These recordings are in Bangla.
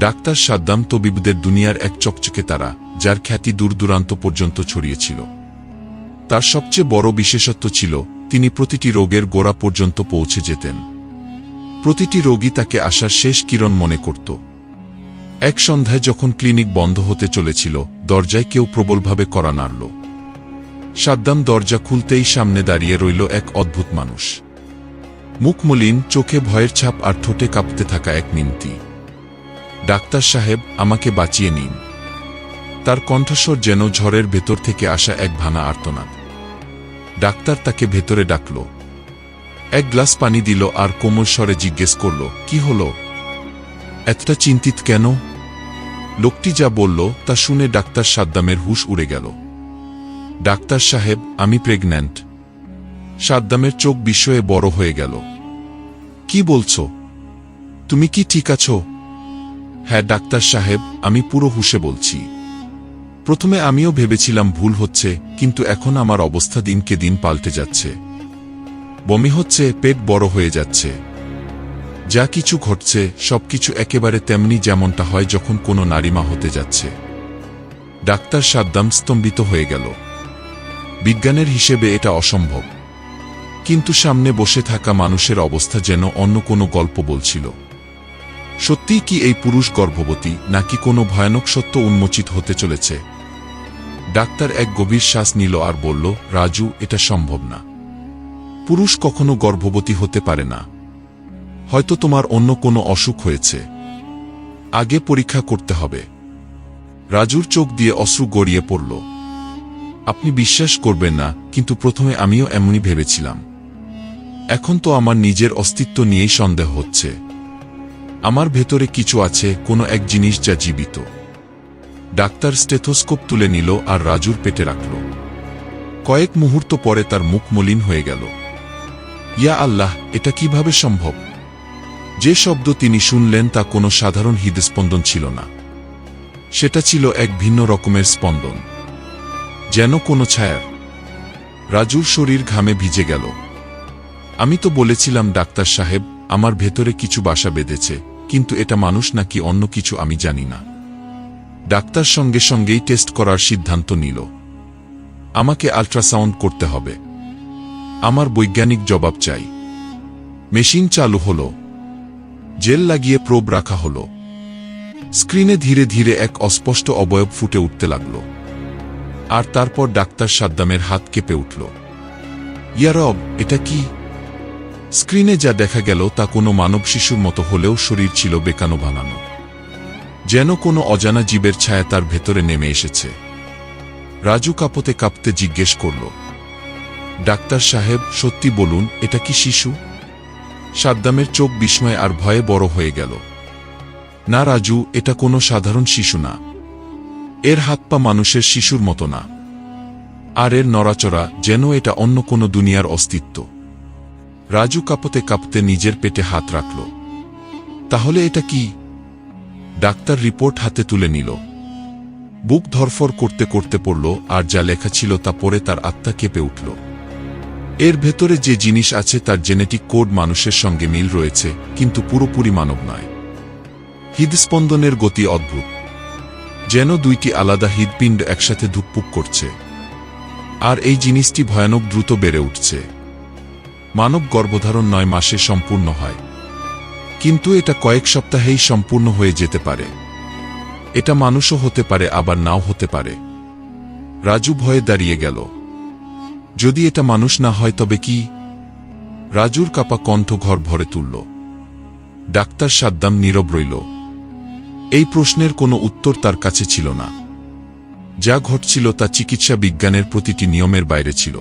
ডাক্তার সাদ্দাম তবিবদের দুনিয়ার এক চকচকে তারা, যার খ্যাতি দূর দূরান্ত পর্যন্ত ছড়িয়েছিল। তার সবচেয়ে বড় বিশেষত্ব ছিল, তিনি প্রতিটি রোগের গোড়া পর্যন্ত পৌঁছে যেতেন। প্রতিটি রোগী তাকে আসার শেষ কিরণ মনে করত। এক সন্ধ্যায় যখন ক্লিনিক বন্ধ হতে চলেছিল, দরজায় কেউ প্রবলভাবে করা নাড়ল। সাদ্দাম দরজা খুলতেই সামনে দাঁড়িয়ে রইল এক অদ্ভুত মানুষ। মুখ মলিন, চোখে ভয়ের ছাপ আর ঠোঁটে কাঁপতে থাকা এক মিনতি ডাক্তার সাহেব, আমাকে বাঁচিয়ে নিন। তার কণ্ঠস্বর যেন ঝড়ের ভেতর থেকে আসা এক ভানা আর্তনাদ। ডাক্তার তাকে ভেতরে ডাকল। এক গ্লাস পানি দিল আর কোমল স্বরে জিজ্ঞেস করল, কি হল? এতটা চিন্তিত কেন? লোকটি যা বলল তা শুনে ডাক্তার সাদ্দামের হুশ উড়ে গেল। ডাক্তার সাহেব, আমি প্রেগন্যান্ট। সাদ্দামের চোখ বিস্ময়ে বড় হয়ে গেল। কি বলছো? তুমি কি ঠিক আছো? হ্যাঁ ডাক্তার সাহেব, আমি পুরো হুশে বলছি। প্রথমে আমিও ভেবেছিলাম ভুল হচ্ছে, কিন্তু এখন আমার অবস্থা দিনকে দিন পাল্টে যাচ্ছে। বমি হচ্ছে, পেট বড় হয়ে যাচ্ছে। যা কিছু ঘটছে, সবকিছু একেবারে তেমনি যেমনটা হয় যখন কোনো নারীমা হতে যাচ্ছে। ডাক্তার সাদ্দাম স্তম্ভিত হয়ে গেল। বিজ্ঞানের হিসেবে এটা অসম্ভব। কিন্তু সামনে বসে থাকা মানুষের অবস্থা যেন অন্য কোনো গল্প বলছিল। সত্যিই কি এই পুরুষ গর্ভবতী নাকি কোনো ভয়ানক সত্য উন্মোচিত হতে চলেছে? ডাক্তার এক গভীর শ্বাস নিল আর বলল, রাজু, এটা সম্ভব না। পুরুষ কখনো গর্ভবতী হতে পারে না। হয়তো তোমার অন্য কোনো অসুখ হয়েছে। আগে পরীক্ষা করতে হবে। রাজুর চোখ দিয়ে অশ্রু গড়িয়ে পড়ল। আপনি বিশ্বাস করবেন না, কিন্তু প্রথমে আমিও এমনই ভেবেছিলাম। এখন তো আমার নিজের অস্তিত্ব নিয়েই সন্দেহ হচ্ছে। আমার ভেতরে কিছু আছে, কোনো এক জিনিস যা জীবিত। ডাক্তার স্টেথোস্কোপ তুলে নিল আর রাজুর পেটে রাখল। কয়েক মুহূর্ত পরে তার মুখ মলিন হয়ে গেল। ইয়া আল্লাহ, এটা কীভাবে সম্ভব? যে শব্দ তিনি শুনলেন তা কোনো সাধারণ হৃদস্পন্দন ছিল না। সেটা ছিল এক ভিন্ন রকমের স্পন্দন। যেন কোনো ছায়ার রাজুর শরীর ঘামে ভিজে গেল। আমি তো বলেছিলাম, ডাক্তার সাহেব, আমার ভেতরে কিছু বাসা বেঁধেছে। কিন্তু এটা মানুষ নাকি অন্য কিছু আমি জানি না। ডাক্তার সঙ্গে সঙ্গেই টেস্ট করার সিদ্ধান্ত নিল। আমাকে আল্ট্রাসাউন্ড করতে হবে। আমার বৈজ্ঞানিক জবাব চাই। মেশিন চালু হল। জেল লাগিয়ে প্রোব রাখা হল। স্ক্রিনে ধীরে ধীরে এক অস্পষ্ট অবয়ব ফুটে উঠতে লাগল। আর তারপর ডাক্তার সাদ্দামের হাত কেঁপে উঠল। ইয়ারব, এটা কি? স্ক্রিনে যা দেখা গেল তা কোনো মানব শিশুর মতো হলেও শরীর ছিল বেকানো বানানো। যেন কোনো অজানা জীবের ছায়া তার ভেতরে নেমে এসেছে। রাজু কাঁপতে কাঁপতে জিজ্ঞেস করল, ডাক্তার সাহেব, সত্যি বলুন, এটা কি শিশু? সাদ্দামের চোখ বিস্ময় আর ভয়ে বড় হয়ে গেল। না রাজু, এটা কোনো সাধারণ শিশু না। এর হাত পা মানুষের শিশুর মতো না। আর এর নড়াচড়া যেন এটা অন্য কোনো দুনিয়ার অস্তিত্ব। রাজু কাঁপতে কাঁপতে নিজের পেটে হাত রাখল। তাহলে এটা কি? ডাক্তার রিপোর্ট হাতে তুলে নিল। বুক ধরফর করতে করতে পড়ল, আর যা লেখা ছিল তা পরে তার আত্মা কেঁপে উঠল। এর ভেতরে যে জিনিস আছে তার জেনেটিক কোড মানুষের সঙ্গে মিল রয়েছে, কিন্তু পুরোপুরি মানব নয়। হৃদস্পন্দনের গতি অদ্ভুত। যেন দুইটি আলাদা হৃদপিণ্ড একসাথে ধুকপুক করছে। আর এই জিনিসটি ভয়ানক দ্রুত বেড়ে উঠছে। মানব গর্ভধারণ নয় মাসে সম্পূর্ণ হয়। কিন্তু এটা কয়েক সপ্তাহেই সম্পূর্ণ হয়ে যেতে পারে। এটা মানুষও হতে পারে, আবার নাও হতে পারে। রাজু ভয়ে দাঁড়িয়ে গেল। যদি এটা মানুষ না হয় তবে কি? রাজুর কাপা কণ্ঠ ঘর ভরে তুলল। ডাক্তার সাদ্দাম নীরব রইল। এই প্রশ্নের কোনো উত্তর তার কাছে ছিল না। যা ঘটছিল তা চিকিৎসা বিজ্ঞানের প্রতিটি নিয়মের বাইরে ছিল।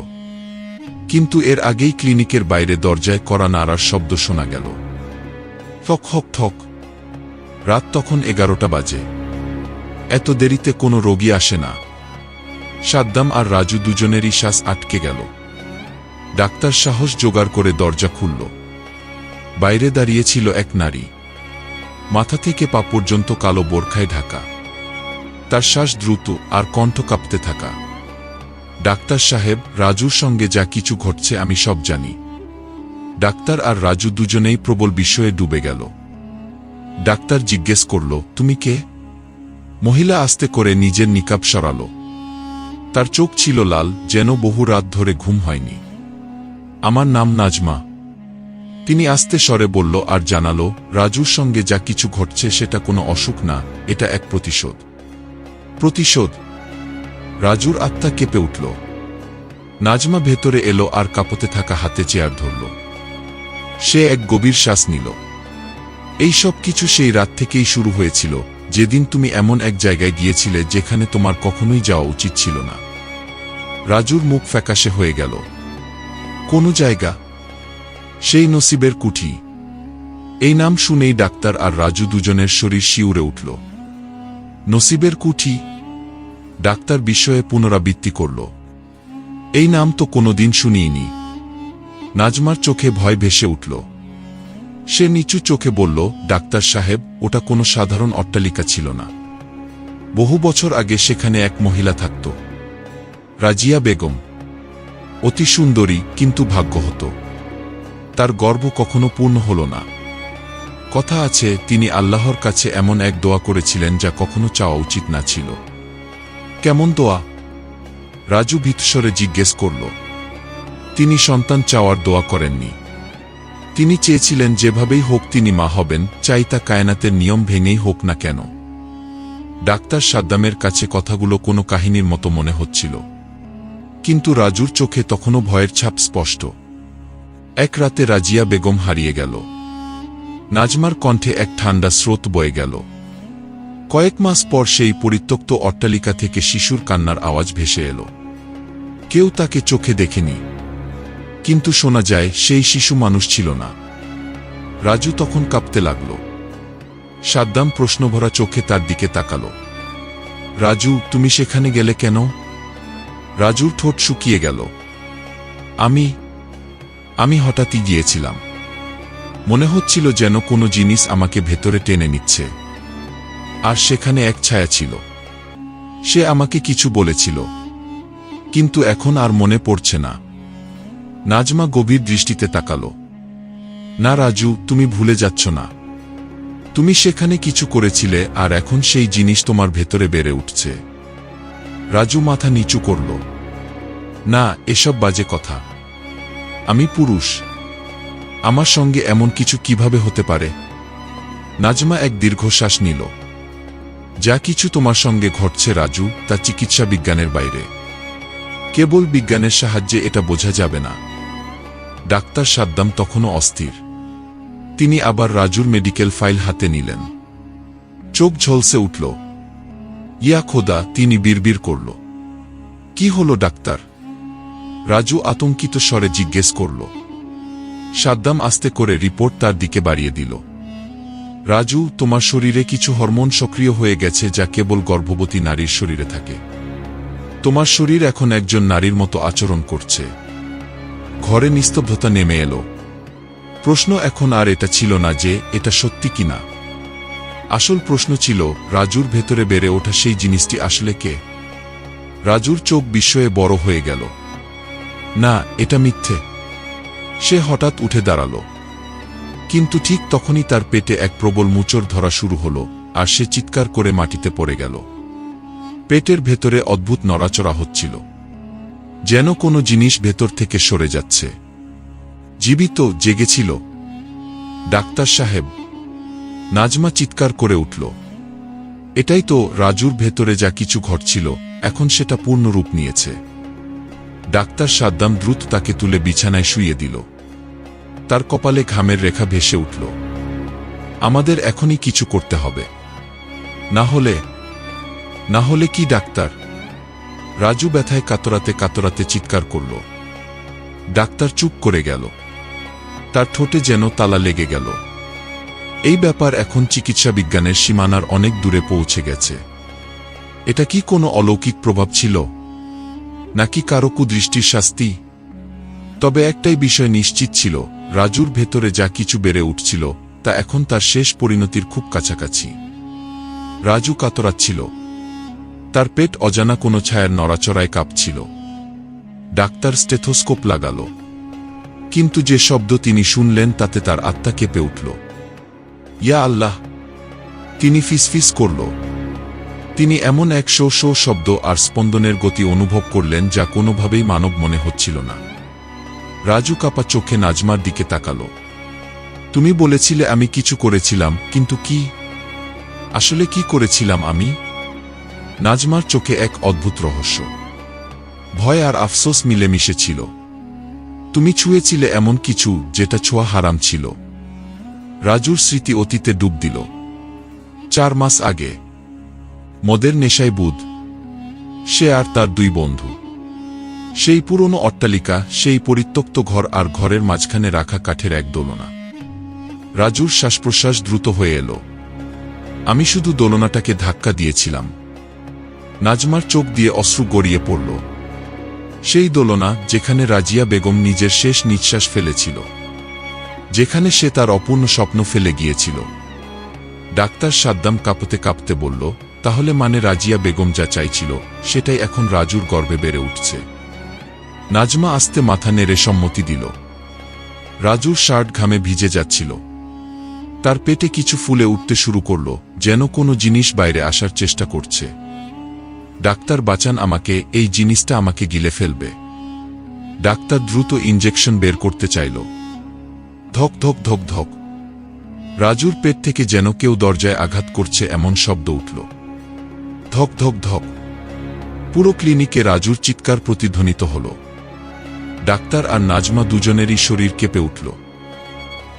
কিন্তু এর আগেই ক্লিনিকের বাইরে দরজায় করা নাড়ার শব্দ শোনা গেল। ঠক হক ঠক। রাত তখন এগারোটা বাজে। এত দেরিতে কোনো রোগী আসে না। সাদ্দাম আর রাজু দুজনেরই শ্বাস আটকে গেল। ডাক্তার সাহস জোগাড় করে দরজা খুলল। বাইরে দাঁড়িয়েছিল এক নারী। মাথা থেকে পা পর্যন্ত কালো বোরখায় ঢাকা। তার শ্বাস দ্রুত আর কণ্ঠ কাঁপতে থাকা। ডাক্তার সাহেব, রাজুর সঙ্গে যা কিছু ঘটছে আমি সব জানি। ডাক্তার আর রাজু দুজনেই প্রবল বিষয়ে ডুবে গেল। ডাক্তার জিজ্ঞেস করল, তুমি কে? মহিলা আস্তে করে নিজের নিকাব সরাল। তার চোখ ছিল লাল, যেন বহু রাত ধরে ঘুম হয়নি। আমার নাম নাজমা। তিনি আস্তে স্বরে বলল আর জানালো, রাজুর সঙ্গে যা কিছু ঘটছে সেটা কোনো অসুখ না, এটা এক প্রতিশোধ। প্রতিশোধ? রাজুর আত্মা কেঁপে উঠল। নাজমা ভেতরে এলো আর কাপতে থাকা হাতে চেয়ার ধরল। সে এক গভীর শ্বাস নিল। এই সব কিছু সেই রাত থেকেই শুরু হয়েছিল, যেদিন তুমি এমন এক জায়গায় গিয়েছিলে যেখানে তোমার কখনোই যাওয়া উচিত ছিল না। রাজুর মুখ ফ্যাকাশে হয়ে গেল। কোন জায়গা? সেই নসিবের কুঠি। এই নাম শুনেই ডাক্তার আর রাজু দুজনের শরীর শিউরে উঠল। নসিবের কুঠি ডাক্তার বিস্ময়ে পুনরাবৃত্তি করল। এই নাম তো কোনোদিন শুনিনি। নাজমার চোখে ভয় ভেসে উঠল। সে নিচু চোখে বলল, ডাক্তার সাহেব, ওটা কোনো সাধারণ অট্টালিকা ছিল না। বহু বছর আগে সেখানে এক মহিলা থাকত। রাজিয়া বেগম। অতি সুন্দরী, কিন্তু ভাগ্য হতো। তার গর্ব কখনো পূর্ণ হল না। কথা আছে, তিনি আল্লাহর কাছে এমন এক দোয়া করেছিলেন যা কখনো চাওয়া উচিত না ছিল। কেমন দোয়া? রাজু ভীতস্বরে জিজ্ঞেস করল। তিনি সন্তান চাওয়ার দোয়া করেননি। তিনি চেয়েছিলেন যেভাবেই হোক তিনি মা হবেন, চাই তা কায়নাতের নিয়ম ভেঙেই হোক না কেন। ডাক্তার সাদ্দামের কাছে কথাগুলো কোনো কাহিনীর মতো মনে হচ্ছিল। কিন্তু রাজুর চোখে তখনও ভয়ের ছাপ স্পষ্ট। এক রাতে রাজিয়া বেগম হারিয়ে গেল। নাজমার কণ্ঠে এক ঠান্ডা স্রোত বয়ে গেল। কয়েক মাস পর সেই পরিত্যক্ত অট্টালিকা থেকে শিশুর কান্নার আওয়াজ ভেসে এলো। কেউ তাকে চোখে দেখেনি। কিন্তু শোনা যায়, সেই শিশু মানুষ ছিল না। রাজু তখন কাঁপতে লাগল। সাদ্দাম প্রশ্নভরা চোখে তার দিকে তাকাল। রাজু, তুমি সেখানে গেলে কেন? রাজুর ঠোঁট শুকিয়ে গেল। আমি আমি হঠাৎই গিয়েছিলাম। মনে হচ্ছিল যেন কোনো জিনিস আমাকে ভেতরে টেনে নিচ্ছে। আর সেখানে এক ছায়া ছিল। সে আমাকে কিছু বলেছিল। কিন্তু এখন আর মনে পড়ছে না। নাজমা গভীর দৃষ্টিতে তাকাল। না রাজু, তুমি ভুলে যাচ্ছ না। তুমি সেখানে কিছু করেছিলে আর এখন সেই জিনিস তোমার ভেতরে বেড়ে উঠছে। রাজু মাথা নিচু করল। না, এসব বাজে কথা। আমি পুরুষ। আমার সঙ্গে এমন কিছু কীভাবে হতে পারে? নাজমা এক দীর্ঘশ্বাস নিল। যা কিছু তোমার সঙ্গে ঘটছে রাজু, তা চিকিৎসা বিজ্ঞানের বাইরে। কেবল বিজ্ঞানের সাহায্যে এটা বোঝা যাবে না। ডাক্তার সাদ্দাম তখনও অস্থির। তিনি আবার রাজুর মেডিকেল ফাইল হাতে নিলেন। চোখ ঝলসে উঠল। ইয়া খোদা, তিনি বিড়বিড় করল। কি হলো ডাক্তার? রাজু আতঙ্কিত স্বরে জিজ্ঞেস করল। সাদ্দাম আস্তে করে রিপোর্ট তার দিকে বাড়িয়ে দিল। রাজু, তোমার শরীরে কিছু হরমোন সক্রিয় হয়ে গেছে যা কেবল গর্ভবতী নারীর শরীরে থাকে। তোমার শরীর এখন একজন নারীর মতো আচরণ করছে। ঘরে নিস্তব্ধতা নেমে এলো। প্রশ্ন এখন আর এটা ছিল না যে, এটা সত্যি কিনা। আসল প্রশ্ন ছিল, রাজুর ভেতরে বেড়ে ওঠা সেই জিনিসটি আসলে কে? রাজুর চোখ বিস্ময়ে বড় হয়ে গেল। না, এটা মিথ্যে। সে হঠাৎ উঠে দাঁড়াল। কিন্তু ঠিক তখনই তার পেটে এক প্রবল মুচড় ধরা শুরু হল, আর সে চিৎকার করে মাটিতে পড়ে গেল। পেটের ভেতরে অদ্ভুত নড়াচড়া হচ্ছিল। যেন কোনো জিনিস ভেতর থেকে সরে যাচ্ছে। জীবিত, জেগেছিল। ডাক্তার সাহেব, নাজমা চিৎকার করে উঠল। এটাই তো রাজুর ভেতরে যা কিছু ঘটছিল, এখন সেটা পূর্ণ রূপ নিয়েছে। ডাক্তার সাদ্দাম দ্রুত তাকে তুলে বিছানায় শুইয়ে দিল। তার কপালে ঘামের রেখা ভেসে উঠল। আমাদের এখনই কিছু করতে হবে। না হলে না হলে কি ডাক্তার? রাজু ব্যথায় কাতরাতে কাতরাতে চিৎকার করল। ডাক্তার চুপ করে গেল। তার ঠোঁটে যেন তালা লেগে গেল। এই ব্যাপার এখন চিকিৎসা বিজ্ঞানের সীমানার অনেক দূরে পৌঁছে গেছে। এটা কি কোনো অলৌকিক প্রভাব ছিল? নাকি কারও কুদৃষ্টির শাস্তি? তবে একটাই বিষয় নিশ্চিত ছিল। রাজুর ভেতরে যা কিছু বেড়ে উঠছিল, তা এখন তার শেষ পরিণতির খুব কাছাকাছি। রাজু কাতরাচ্ছিল। তার পেট অজানা কোনো ছায়ার নড়াচড়ায় কাঁপছিল। ডাক্তার স্টেথোস্কোপ লাগাল। কিন্তু যে শব্দ তিনি শুনলেন তাতে তার আত্মা কেঁপে উঠল। ইয়া আল্লাহ! তিনি ফিসফিস করল। তিনি এমন এক শো শো শব্দ আর স্পন্দনের গতি অনুভব করলেন যা কোনোভাবেই মানব মনে হচ্ছিল না। রাজু কাপা চোখে নাজমার দিকে তাকালো। তুমি বলেছিলে আমি কিছু করেছিলাম, কিন্তু কি? আসলে কি করেছিলাম আমি? নাজমার চোখে এক অদ্ভুত রহস্য। ভয় আর আফসোস মিলেমিশে ছিল। তুমি ছুঁয়েছিলে এমন কিছু যেটা ছোঁয়া হারাম ছিল। রাজুর স্মৃতি অতীতে ডুব দিল। চার মাস আগে, মদের নেশায় বুধ। সে আর তার দুই বন্ধু। সেই পুরনো অট্টালিকা, সেই পরিত্যক্ত ঘর আর ঘরের মাঝখানে রাখা কাঠের এক দোলনা। রাজুর শ্বাসপ্রশ্বাস দ্রুত হয়ে এলো। আমি শুধু দোলনাটাকে ধাক্কা দিয়েছিলাম। নাজমার চোখ দিয়ে অশ্রু গড়িয়ে পড়ল। সেই দোলনা যেখানে রাজিয়া বেগম নিজের শেষ নিঃশ্বাস ফেলেছিল। যেখানে সে তার অপূর্ণ স্বপ্ন ফেলে গিয়েছিল। ডাক্তার সাদ্দাম কাঁপতে কাঁপতে বলল, তাহলে মানে রাজিয়া বেগম যা চাইছিল, সেটাই এখন রাজুর গর্বে বেড়ে উঠছে। নাজমা আস্তে মাথা নেড়ে সম্মতি দিল। রাজুর শার্ট ঘামে ভিজে যাচ্ছিল। তার পেটে কিছু ফুলে উঠতে শুরু করল, যেন কোনো জিনিস বাইরে আসার চেষ্টা করছে। ডাক্তার বাঁচান আমাকে, এই জিনিসটা আমাকে গিলে ফেলবে। ডাক্তার দ্রুত ইঞ্জেকশন বের করতে চাইল। ধক ধক ধক ধক। রাজুর পেট থেকে যেন কেউ দরজায় আঘাত করছে এমন শব্দ উঠল। ধক ধক ধক। পুরো ক্লিনিকে রাজুর চিৎকার প্রতিধ্বনিত হল। ডাক্তার আর নাজমা দুজনেরই শরীর কেঁপে উঠল।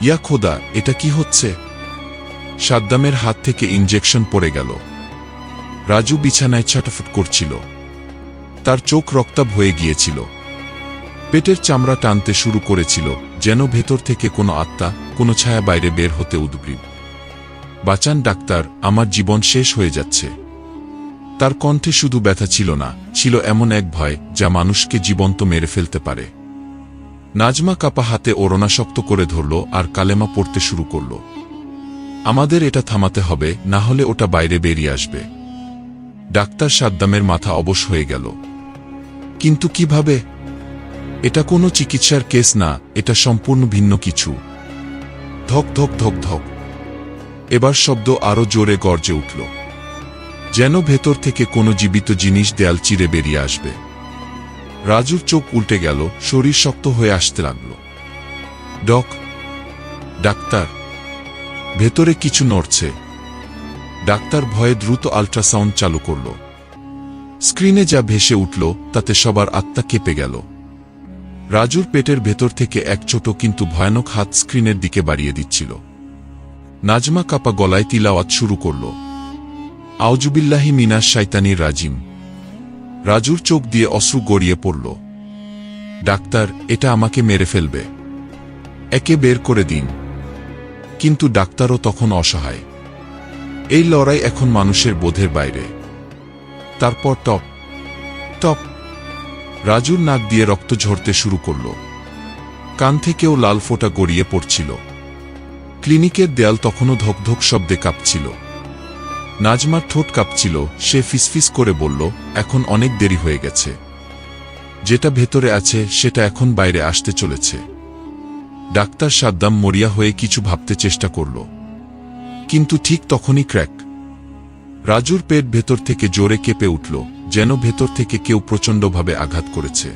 ইয়া খোদা, এটা কি হচ্ছে? সাদ্দামের হাত থেকে ইঞ্জেকশন পড়ে গেল। রাজু বিছানায় ছাটাফুট করছিল। তার চোখ রক্তাভ হয়ে গিয়েছিল। পেটের চামড়া টানতে শুরু করেছিল, যেন ভেতর থেকে কোনো আত্মা, কোনো ছায়া বাইরে বের হতে উদ্গ্রীব। বাঁচান ডাক্তার, আমার জীবন শেষ হয়ে যাচ্ছে। তার কণ্ঠে শুধু ব্যথা ছিল না, ছিল এমন এক ভয়, যা মানুষকে জীবন্ত মেরে ফেলতে পারে। নাজমা কাপা হাতে ওড়না শক্ত করে ধরল আর কালেমা পড়তে শুরু করল। আমাদের এটা থামাতে হবে, না হলে ওটা বাইরে বেরিয়ে আসবে। ডাক্তার সাদ্দামের মাথা অবশ হয়ে গেল। কিন্তু কীভাবে? এটা কোনো চিকিৎসার কেস না, এটা সম্পূর্ণ ভিন্ন কিছু। ধক ধক ধক ধক। এবার শব্দ আরও জোরে গর্জে উঠল। যেন ভেতর থেকে কোনো জীবিত জিনিস দেয়াল চিরে বেরিয়ে আসবে। রাজুর চোখ উল্টে গেল, শরীর শক্ত হয়ে আসতে লাগল। ডক, ডাক্তার, ভেতরে কিছু নড়ছে। ডাক্তার ভয়ে দ্রুত আল্ট্রাসাউন্ড চালু করল। স্ক্রিনে যা ভেসে উঠল, তাতে সবার আত্মা কেঁপে গেল। রাজুর পেটের ভেতর থেকে এক ছোট কিন্তু ভয়ানক হাত স্ক্রিনের দিকে বাড়িয়ে দিচ্ছিল। নাজমা কাপা গলায় তিলাওয়াত শুরু করল। আউজুবিল্লাহি মিনাস শাইতানির রাজিম। রাজুর চোখ দিয়ে অশ্রু গড়িয়ে পড়ল। ডাক্তার, এটা আমাকে মেরে ফেলবে। একে বের করে দিন। কিন্তু ডাক্তারও তখন অসহায়। এই লড়াই এখন মানুষের বোধের বাইরে। তারপর টপ টপ। রাজুর নাক দিয়ে রক্ত ঝরতে শুরু করল। কান থেকেও লাল ফোঁটা গড়িয়ে পড়ছিল। ক্লিনিকের দেয়াল তখনও ধকধক শব্দে কাঁপছিল। নাজমার ঠোঁট কাঁপছিল, সে ফিসফিস করে বলল, এখন অনেক দেরি হয়ে গেছে। যেটা ভেতরে আছে, সেটা এখন বাইরে আসতে চলেছে। ডাক্তার সাদ্দাম মরিয়া হয়ে কিছু ভাবতে চেষ্টা করল। কিন্তু ঠিক তখনই ক্র্যাক। রাজুর পেট ভেতর থেকে জোরে কেঁপে উঠল, যেন ভেতর থেকে কেউ প্রচণ্ডভাবে আঘাত করেছে।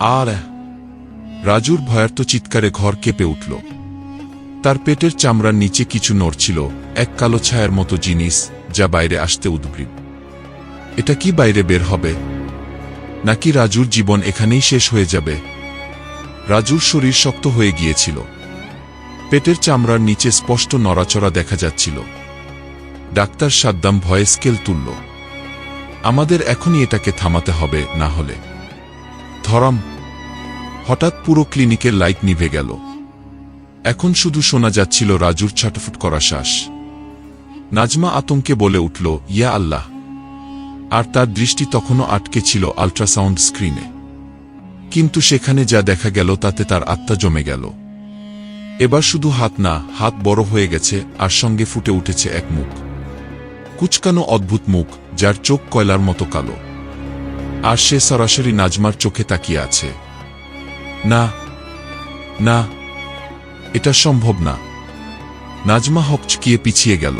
আর, রাজুর ভয়ার্ত চিৎকারে ঘর কেঁপে উঠল। তার পেটের চামড়ার নিচে কিছু নড়ছিল এক কালো ছায়ার মতো জিনিস, যা বাইরে আসতে উদ্গ্রীব। এটা কি বাইরে বের হবে? নাকি রাজুর জীবন এখানেই শেষ হয়ে যাবে? রাজুর শরীর শক্ত হয়ে গিয়েছিল। পেটের চামড়ার নিচে স্পষ্ট নড়াচড়া দেখা যাচ্ছিল। ডাক্তার সাদ্দাম ভয়ে স্কেল তুলল। আমাদের এখনই এটাকে থামাতে হবে, না হলে। ধরাম। হঠাৎ পুরো ক্লিনিকের লাইট নিভে গেল। এখন শুধু শোনা যাচ্ছিল রাজুর ছাটফুট করা শ্বাস। নাজমা আতঙ্কে বলে উঠল, ইয়া আল্লাহ। আর তার দৃষ্টি তখনও আটকে ছিল আল্ট্রাসাউন্ড স্ক্রিনে। কিন্তু সেখানে যা দেখা গেল তাতে তার আত্মা জমে গেল। এবার শুধু হাত না, হাত বড় হয়ে গেছে আর সঙ্গে ফুটে উঠেছে এক মুখ। কুচকানো অদ্ভুত মুখ, যার চোখ কয়লার মতো কালো। আর সে সরাসরি নাজমার চোখে তাকিয়ে আছে। না না এটা সম্ভব না। নাজমা হকচকিয়ে পিছিয়ে গেল।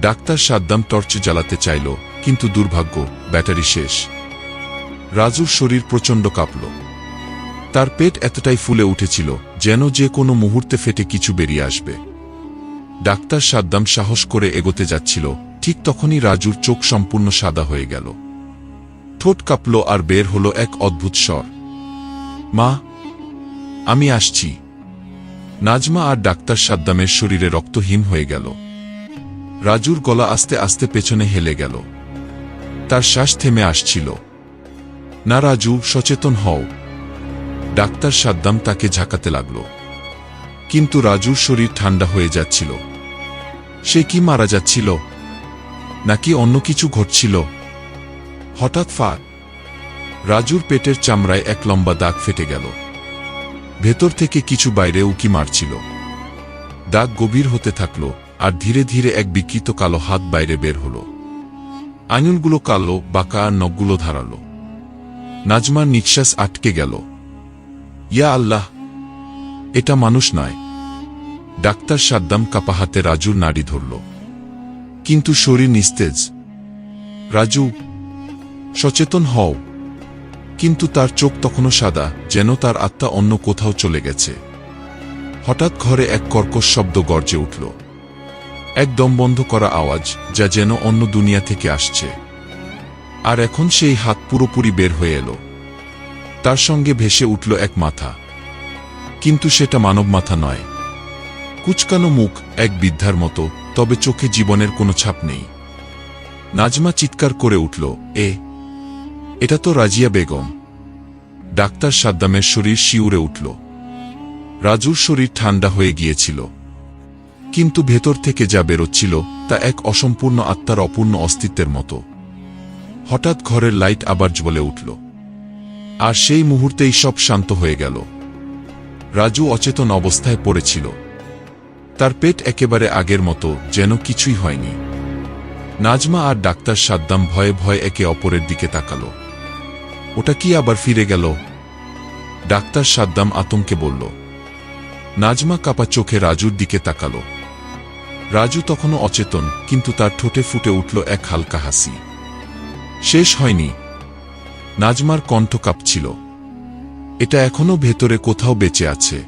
ডাক্তার সাদ্দাম টর্চ জ্বালাতে চাইল, কিন্তু দুর্ভাগ্য, ব্যাটারি শেষ। রাজুর শরীর প্রচণ্ড কাঁপল। তার পেট এতটাই ফুলে উঠেছিল, যেন যে কোনো মুহূর্তে ফেটে কিছু বেরিয়ে আসবে। ডাক্তার সাদ্দাম সাহস করে এগোতে যাচ্ছিল, ঠিক তখনই রাজুর চোখ সম্পূর্ণ সাদা হয়ে গেল। ঠোঁট কাঁপল আর বের হলো এক অদ্ভুত স্বর। মা, আমি আসছি। নাজমা আর ডাক্তার সাদ্দামের শরীরে রক্তহীন হয়ে গেল। রাজুর গলা আস্তে আস্তে পেছনে হেলে গেল। তার শ্বাস থেমে আসছিল। না রাজু, সচেতন হও। ডাক্তার সাদ্দাম তাকে ঝাঁকাতে লাগল। কিন্তু রাজুর শরীর ঠান্ডা হয়ে যাচ্ছিল। সে কি মারা যাচ্ছিল? নাকি অন্য কিছু ঘটছিল? হঠাৎ ফাঁক রাজুর পেটের চামড়ায় এক লম্বা দাগ ফেটে গেল। ভেতর থেকে কিছু বাইরে উকি মারছিল। দাগ গভীর হতে থাকল আর ধীরে ধীরে এক বিকৃত কালো হাত বাইরে বের হল। আঙুলগুলো কালো, বাঁকা আর নখগুলো ধারালো। নাজমার নিঃশ্বাস আটকে গেল। ইয়া আল্লাহ, এটা মানুষ নয়। ডাক্তার সাদ্দাম কাপা হাতে রাজুর নাড়ি ধরল। কিন্তু শরীর নিস্তেজ। রাজু, সচেতন হও। কিন্তু তার চোখ তখনও সাদা, যেন তার আত্মা অন্য কোথাও চলে গেছে। হঠাৎ ঘরে এক কর্কশ শব্দ গর্জে উঠল। এক দম বন্ধ করা আওয়াজ, যা যেন অন্য দুনিয়া থেকে আসছে। আর এখন সেই হাত পুরোপুরি বের হয়ে এলো। তার সঙ্গে ভেসে উঠল এক মাথা। কিন্তু সেটা মানব মাথা নয়। কুচকানো মুখ এক বৃদ্ধার মতো, তবে চোখে জীবনের কোনো ছাপ নেই। নাজমা চিৎকার করে উঠল, এ এটা তো রাজিয়া বেগম। ডাক্তার সাদ্দামের শরীর শিউরে উঠল। রাজুর শরীর ঠান্ডা হয়ে গিয়েছিল। কিন্তু ভেতর থেকে যা বেরোচ্ছিল, তা এক অসম্পূর্ণ আত্মার অপূর্ণ অস্তিত্বের মতো। হঠাৎ ঘরের লাইট আবার জ্বলে উঠল। আর সেই মুহূর্তেই সব শান্ত হয়ে গেল। রাজু অচেতন অবস্থায় পড়েছিল। তার পেট একেবারে আগের মতো, যেন কিছুই হয়নি। নাজমা আর ডাক্তার সাদ্দাম ভয়ে ভয়ে একে অপরের দিকে তাকালো। ওটা কি আবার ফিরে গেল? ডাক্তার সাদ্দাম আতঙ্কে বলল, নাজমা কাপা চোখে রাজুর দিকে তাকালো। রাজু তখনও অচেতন, কিন্তু তার ঠোঁটে ফুটে উঠল এক হালকা হাসি। শেষ হয়নি। নাজমার কণ্ঠ কাঁপছিল। এটা এখনও ভেতরে কোথাও বেঁচে আছে।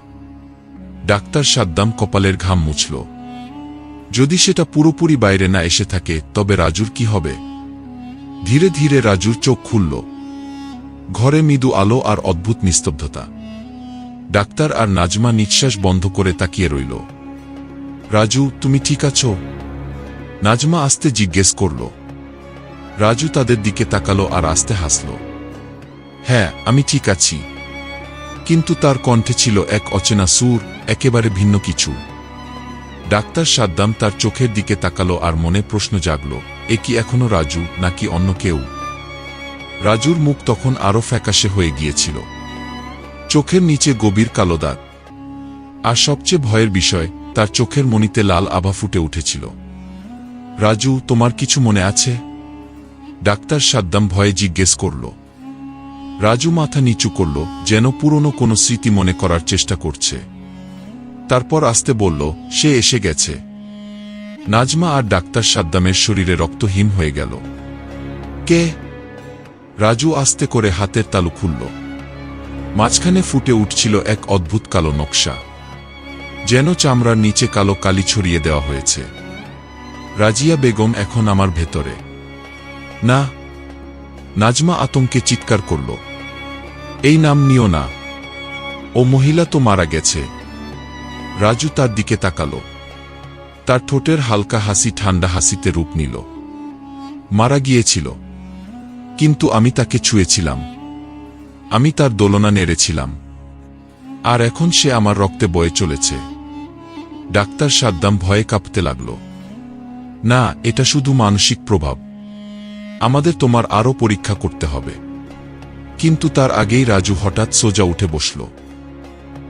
ডাক্তার সাদ্দাম কপালের ঘাম মুছল। যদি সেটা পুরোপুরি বাইরে না এসে থাকে, তবে রাজুর কি হবে? ধীরে ধীরে রাজুর চোখ খুলল। ঘরে মৃদু আলো আর অদ্ভুত নিস্তব্ধতা। ডাক্তার আর নাজমা নিঃশ্বাস বন্ধ করে তাকিয়ে রইল। রাজু, তুমি ঠিক আছো? নাজমা আস্তে জিজ্ঞেস করল। রাজু তাদের দিকে তাকালো আর আস্তে হাসল। হ্যাঁ আমি ঠিক আছি। কিন্তু তার কণ্ঠে ছিল এক অচেনা সুর, একেবারে ভিন্ন কিছু। ডাক্তার সাদ্দাম তার চোখের দিকে তাকালো আর মনে প্রশ্ন জাগল, এ কি এখনও রাজু, নাকি অন্য কেউ? রাজুর মুখ তখন আরও ফ্যাকাশে হয়ে গিয়েছিল। চোখের নিচে গভীর কালো দাগ। আর সবচেয়ে ভয়ের বিষয়, তার চোখের মনিতে লাল আভা ফুটে উঠেছিল। রাজু, তোমার কিছু মনে আছে? ডাক্তার সাদ্দাম ভয়ে জিজ্ঞেস করল। রাজু মাথা নিচু করল, যেন পুরনো কোনো স্মৃতি মনে করার চেষ্টা করছে। তারপর আসতে বলল, সে এসে গেছে। নাজমা আর ডাক্তার সাদ্দামের শরীরে রক্তহীন হয়ে গেল। কে? রাজু আস্তে করে হাতের তালু খুলল। মাঝখানে ফুটে উঠছিল এক অদ্ভুত কালো নকশা। যেন চামড়ার নিচে কালো কালি ছড়িয়ে দেওয়া হয়েছে। রাজিয়া বেগম এখন আমার ভেতরে। না, নাজমা আতঙ্কে চিৎকার করল। এই নাম নিও না। ও মহিলা তো মারা গেছে। রাজু তার দিকে তাকালো। তার ঠোঁটের হালকা হাসি ঠান্ডা হাসিতে রূপ নিল। মারা গিয়েছিল। কিন্তু আমি তাকে ছুঁয়েছিলাম। আমি তার দোলনা নেড়েছিলাম। আর এখন সে আমার রক্তে বয়ে চলেছে। ডাক্তার সাদ্দাম ভয়ে কাঁপতে লাগল। না, এটা শুধু মানসিক প্রভাব। আমাদের তোমার আরও পরীক্ষা করতে হবে। কিন্তু তার আগেই রাজু হঠাৎ সোজা উঠে বসল।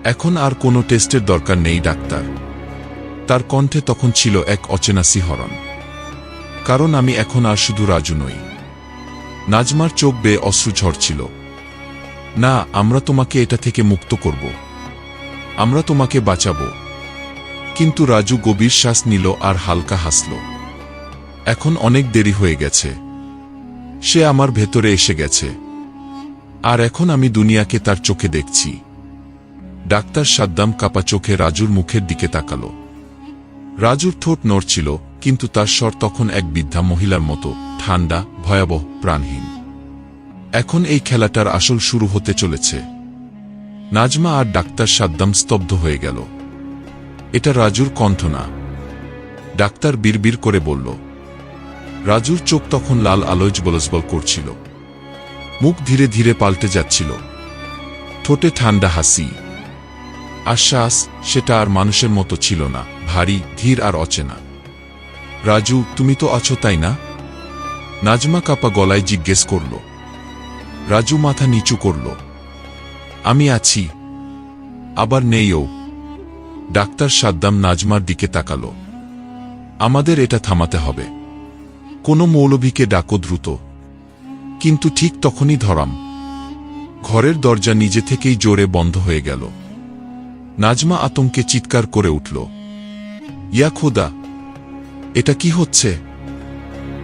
এখন আর কোনো টেস্টের দরকার নেই, ডাক্তার। তার কণ্ঠে তখন ছিল এক অচেনা শিহরণ কারণ আমি এখন আর শুধু রাজু নই। নাজমার চোখ বেয়ে অশ্রু ঝরছিল। না, আমরা তোমাকে এটা থেকে মুক্ত করব। আমরা তোমাকে বাঁচাব। কিন্তু রাজু গভীর শ্বাস নিল আর হালকা হাসল। এখন অনেক দেরি হয়ে গেছে। সে আমার ভেতরে এসে গেছে। আর এখন আমি দুনিয়াকে তার চোখে দেখছি। ডাক্তার সাদ্দাম কাপা চোখে রাজুর মুখের দিকে তাকালো। রাজুর ঠোঁট নড়ছিল কিন্তু তার স্বর তখন এক বৃদ্ধা মহিলার মতো, ঠান্ডা, ভয়াবহ, প্রাণহীন। এখন এই খেলাটার আসল শুরু হতে চলেছে। নাজমা আর ডাক্তার সাদ্দাম স্তব্ধ হয়ে গেল। এটা রাজুর কণ্ঠ না। ডাক্তার বিড়বিড় করে বলল, রাজুর চোখ তখন লাল আলোয় বলসবল করছিল। মুখ ধীরে ধীরে পাল্টে যাচ্ছিল। ঠোঁটে ঠান্ডা হাসি। আশ্বাস, সেটা আর মানুষের মতো ছিল না, ভারী, ধীর আর অচেনা। রাজু, তুমি তো আছো, তাই না? নাজমা কাপা গলায় জিজ্ঞেস করল। রাজু মাথা নিচু করল। আমি আছি, আবার নেইও। ডাক্তার সাদ্দাম নাজমার দিকে তাকালো। আমাদের এটা থামাতে হবে। কোনো মৌলভীকে ডাকো দ্রুত। কিন্তু ঠিক তখনই ধরাম। ঘরের দরজা নিজে থেকেই জোরে বন্ধ হয়ে গেল। নাজমা আতঙ্কে চিৎকার করে উঠল। ইয়া খোদা এটা কি হচ্ছে?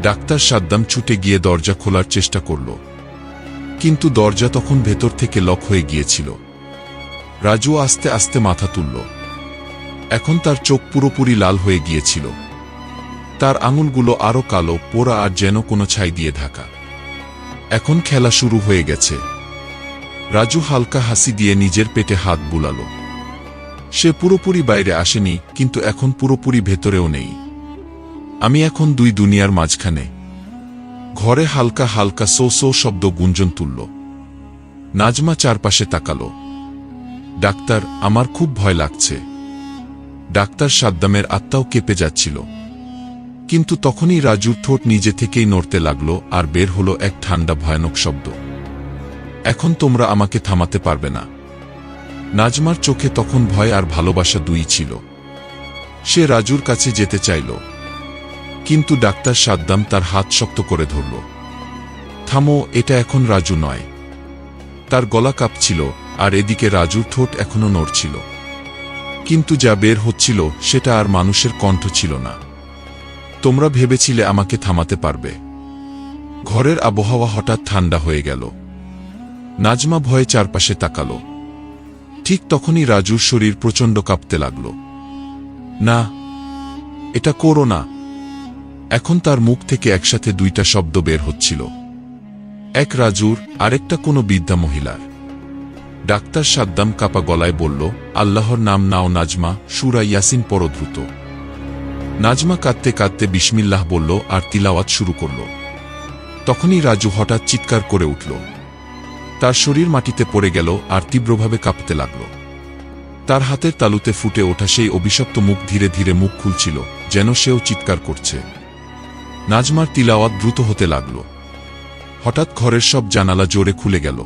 ডাক্তার সাদ্দাম ছুটে গিয়ে দরজা খোলার চেষ্টা করল। কিন্তু দরজা তখন ভেতর থেকে লক হয়ে গিয়েছিল। রাজু আস্তে আস্তে মাথা তুলল। এখন তার চোখ পুরোপুরি লাল হয়ে গিয়েছিল। তার আঙুলগুলো আরও কালো, পোড়া আর যেন কোনো ছাই দিয়ে ঢাকা। এখন খেলা শুরু হয়ে গেছে। রাজু হালকা হাসি দিয়ে নিজের পেটে হাত বুলালো। সে পুরোপুরি বাইরে আসেনি, কিন্তু এখন পুরোপুরি ভেতরেও নেই। আমি এখন দুই দুনিয়ার মাঝখানে। ঘরে হালকা হালকা সো সো শব্দ গুঞ্জন তুলল। নাজমা চারপাশে তাকালো। ডাক্তার, আমার খুব ভয় লাগছে। ডাক্তার সাদ্দামের আত্মাও কেঁপে যাচ্ছিল। কিন্তু তখনই রাজুর ঠোঁট নিজে থেকেই নড়তে লাগল আর বের হলো এক ঠান্ডা ভয়ানক শব্দ। এখন তোমরা আমাকে থামাতে পারবে না। নাজমার চোখে তখন ভয় আর ভালোবাসা দুই ছিল। সে রাজুর কাছে যেতে চাইল। কিন্তু ডাক্তার সাদ্দাম তার হাত শক্ত করে ধরল। থামো, এটা এখন রাজু নয়। তার গলা কাঁপছিল, আর এদিকে রাজুর ঠোঁট এখনও নড়ছিল। কিন্তু যা বের হচ্ছিল, সেটা আর মানুষের কণ্ঠ ছিল না। তোমরা ভেবেছিলে আমাকে থামাতে পারবে। ঘরের আবহাওয়া হঠাৎ ঠান্ডা হয়ে গেল। নাজমা ভয়ে চারপাশে তাকালো। ঠিক তখনই রাজুর শরীর প্রচণ্ড কাঁপতে লাগল। না, এটা করো না। এখন তার মুখ থেকে একসাথে দুইটা শব্দ বের হচ্ছিল। এক রাজুর, আরেকটা কোনো বিদ্যা মহিলার। ডাক্তার সাদ্দাম কাপা গলায় বলল, আল্লাহর নাম নাও নাজমা, সুরা ইয়াসিন পরদ্রুত নাজমা কাঁদতে কাঁদতে বিসমিল্লাহ বলল আর তিলাওয়াত শুরু করল। তখনই রাজু হঠাৎ চিৎকার করে উঠল। তার শরীর মাটিতে পড়ে গেল আর তীব্রভাবে কাঁপতে লাগল। তার হাতের তালুতে ফুটে ওঠা সেই অভিশপ্ত মুখ ধীরে ধীরে মুখ খুলছিল, যেন সেও চিৎকার করছে। নাজমার তিলাওয়াত দ্রুত হতে লাগল। হঠাৎ ঘরের সব জানালা জোরে খুলে গেল।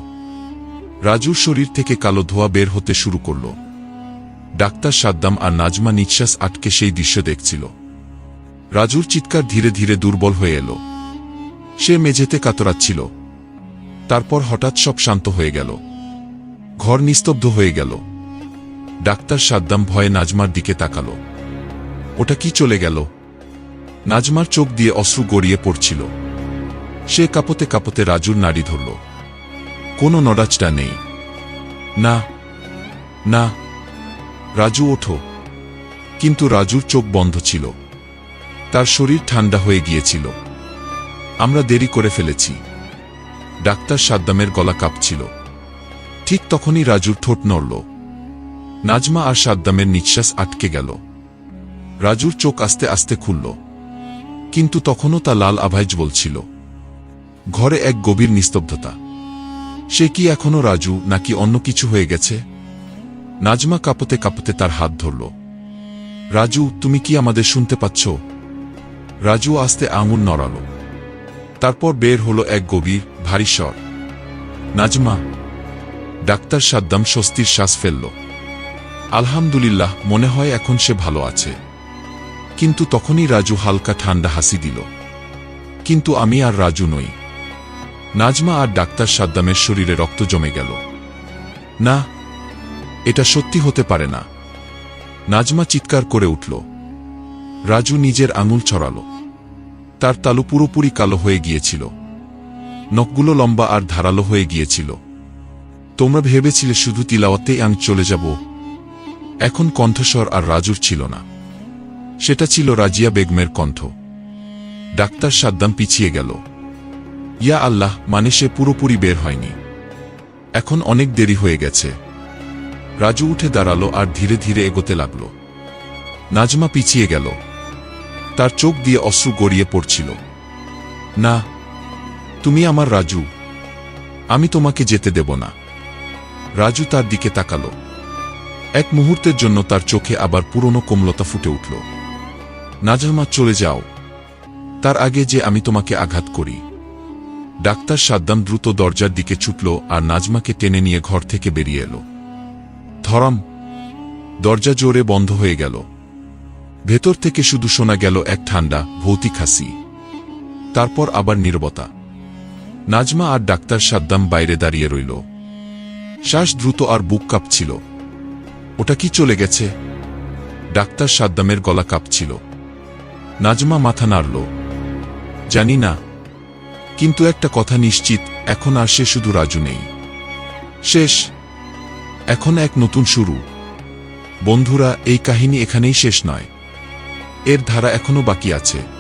রাজুর শরীর থেকে কালো ধোয়া বের হতে শুরু করল। ডাক্তার সাদ্দাম আর নাজমা নিঃশ্বাস আটকে সেই দৃশ্য দেখছিল। রাজুর চিৎকার ধীরে ধীরে দুর্বল হয়ে এলো। সে মেঝেতে কাতরাচ্ছিল। তারপর হঠাৎ সব শান্ত হয়ে গেল। ঘর নিস্তব্ধ হয়ে গেল। ডাক্তার সাদ্দাম ভয়ে নাজমার দিকে তাকাল। ওটা কি চলে গেল? নাজমার চোখ দিয়ে অশ্রু গড়িয়ে পড়ছিল। সে কাপতে কাপতে রাজুর নাড়ি ধরল। কোনো নড়াচটা নেই। না না, রাজু, ওঠো। কিন্তু রাজুর চোখ বন্ধ ছিল। তার শরীর ঠান্ডা হয়ে গিয়েছিল। আমরা দেরি করে ফেলেছি। ডাক্তার সাদ্দামের গলা কাঁপছিল। ঠিক তখনই রাজুর ঠোঁট নড়ল। নাজমা আর সাদ্দামের নিঃশ্বাস আটকে গেল। রাজুর চোখ আস্তে আস্তে খুলল। কিন্তু তখনও তা লাল আভাইজ বলছিল, ঘরে এক গভীর নিস্তব্ধতা। সে কি এখনও রাজু, নাকি অন্য কিছু হয়ে গেছে? নাজমা কাঁপতে কাঁপতে তার হাত ধরল, রাজু, তুমি কি আমাদের শুনতে পাচ্ছ? রাজু আস্তে আঙুল নড়াল। তারপর বের হলো এক গভীর, ভারী স্বর। নাজমা। ডাক্তার সাদ্দাম স্বস্তির শ্বাস ফেলল। আলহামদুলিল্লাহ, মনে হয় এখন সে ভালো আছে। কিন্তু তখনই রাজু হালকা ঠান্ডা হাসি দিল। কিন্তু আমি আর রাজু নই। নাজমা আর ডাক্তার সাদ্দামের শরীরে রক্ত জমে গেল। না, এটা সত্যি হতে পারে না। নাজমা চিৎকার করে উঠল। রাজু নিজের আঙুল ছড়াল। তার তালু পুরোপুরি কালো হয়ে গিয়েছিল। নখগুলো লম্বা আর ধারালো হয়ে গিয়েছিল। তোমরা ভেবেছিলে শুধু তিলাওয়াতেই আমি চলে যাব। এখন কণ্ঠস্বর আর রাজুর ছিল না। সেটা ছিল রাজিয়া বেগমের কণ্ঠ। ডাক্তার সাদ্দাম পিছিয়ে গেল। ইয়া আল্লাহ মানে সে পুরোপুরি বের হয়নি। এখন অনেক দেরি হয়ে গেছে। রাজু উঠে দাঁড়াল আর ধীরে ধীরে এগোতে লাগল। নাজমা পিছিয়ে গেল। তার চোখ দিয়ে অশ্রু গড়িয়ে পড়ছিল। না, তুমি আমার রাজু। আমি তোমাকে যেতে দেব না। রাজু তার দিকে তাকালো। এক মুহূর্তের জন্য তার চোখে আবার পুরনো কোমলতা ফুটে উঠল। নাজমা চলে যাও। তার আগে যে আমি তোমাকে আঘাত করি। ডাক্তার সাদ্দাম দ্রুত দরজার দিকে ছুটল আর নাজমাকে টেনে নিয়ে ঘর থেকে বেরিয়ে এলো। ধরাম। দরজা জোরে বন্ধ হয়ে গেল। ভেতর থেকে শুধু শোনা গেল এক ঠান্ডা, ভৌতিক হাসি। তারপর আবার নীরবতা। নাজমা আর ডাক্তার সাদ্দাম বাইরে দাঁড়িয়ে রইল। শ্বাস দ্রুত আর বুক কাঁপছিল। ওটা কি চলে গেছে? ডাক্তার সাদ্দামের গলা কাঁপছিল। নাজমা মাথা নাড়ল। জানি না। কিন্তু একটা কথা নিশ্চিত, এখন আর সে শুধু রাজু নেই। শেষ। এখন এক নতুন শুরু। বন্ধুরা, এই কাহিনী এখানেই শেষ নয়। এর ধারা এখনও বাকি আছে।